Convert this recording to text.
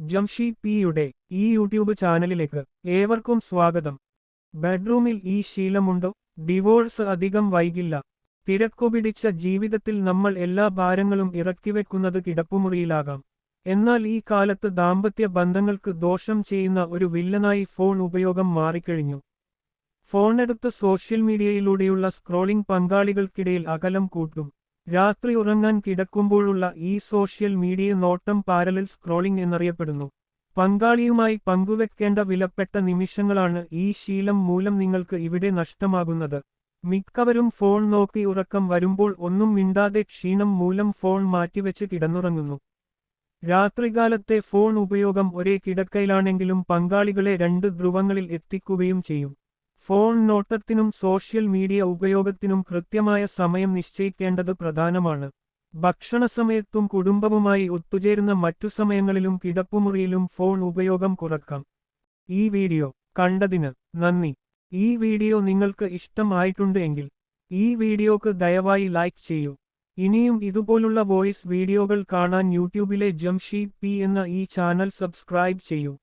ജംഷി പിയുടെ ഈ യൂട്യൂബ് ചാനലിലേക്ക് ഏവർക്കും സ്വാഗതം. ബെഡ്റൂമിൽ ഈ ശീലമുണ്ടോ? ഡിവോഴ്സ് അധികം വൈകില്ല. തിരക്കുപിടിച്ച ജീവിതത്തിൽ നമ്മൾ എല്ലാ ഭാരങ്ങളും ഇറക്കിവെക്കുന്നത് കിടപ്പുമുറിയിലാകാം. എന്നാൽ ഈ കാലത്ത് ദാമ്പത്യ ബന്ധങ്ങൾക്ക് ദോഷം ചെയ്യുന്ന ഒരു വില്ലനായി ഫോൺ ഉപയോഗം മാറിക്കഴിഞ്ഞു. ഫോണെടുത്ത് സോഷ്യൽ മീഡിയയിലൂടെയുള്ള സ്ക്രോളിംഗ് പങ്കാളികൾക്കിടയിൽ അകലം കൂട്ടും. രാത്രി ഉറങ്ങാൻ കിടക്കുമ്പോഴുള്ള ഈ സോഷ്യൽ മീഡിയ നോട്ടം പാരലൽ സ്ക്രോളിംഗ് എന്നറിയപ്പെടുന്നു. പങ്കാളിയുമായി പങ്കുവെക്കേണ്ട വിലപ്പെട്ട നിമിഷങ്ങളാണ് ഈ ശീലം മൂലം നിങ്ങൾക്ക് ഇവിടെ നഷ്ടമാകുന്നത്. മിക്കവരും ഫോൺ നോക്കി ഉറക്കം വരുമ്പോൾ ഒന്നും മിണ്ടാതെ ക്ഷീണം മൂലം ഫോൺ മാറ്റിവെച്ച് കിടന്നുറങ്ങുന്നു. രാത്രികാലത്തെ ഫോൺ ഉപയോഗം ഒരേ കിടക്കയിലാണെങ്കിലും പങ്കാളികളെ രണ്ട് ധ്രുവങ്ങളിൽ എത്തിക്കുകയും ചെയ്യും. ഫോൺ നോട്ടത്തിനും സോഷ്യൽ മീഡിയ ഉപയോഗത്തിനും കൃത്യമായ സമയം നിശ്ചയിക്കേണ്ടത് പ്രധാനമാണ്. ഭക്ഷണ സമയത്തും കുടുംബവുമായി ഒത്തുചേരുന്ന മറ്റു സമയങ്ങളിലും കിടപ്പുമുറിയിലും ഫോൺ ഉപയോഗം കുറക്കാം. ഈ വീഡിയോ കണ്ടതിന് നന്ദി. ഈ വീഡിയോ നിങ്ങൾക്ക് ഇഷ്ടമായിട്ടുണ്ട് എങ്കിൽ ഈ വീഡിയോക്ക് ദയവായി ലൈക്ക് ചെയ്യൂ. ഇനിയും ഇതുപോലുള്ള വോയിസ് വീഡിയോകൾ കാണാൻ യൂട്യൂബിലെ ജംഷീദ് പി എന്ന ഈ ചാനൽ സബ്സ്ക്രൈബ് ചെയ്യൂ.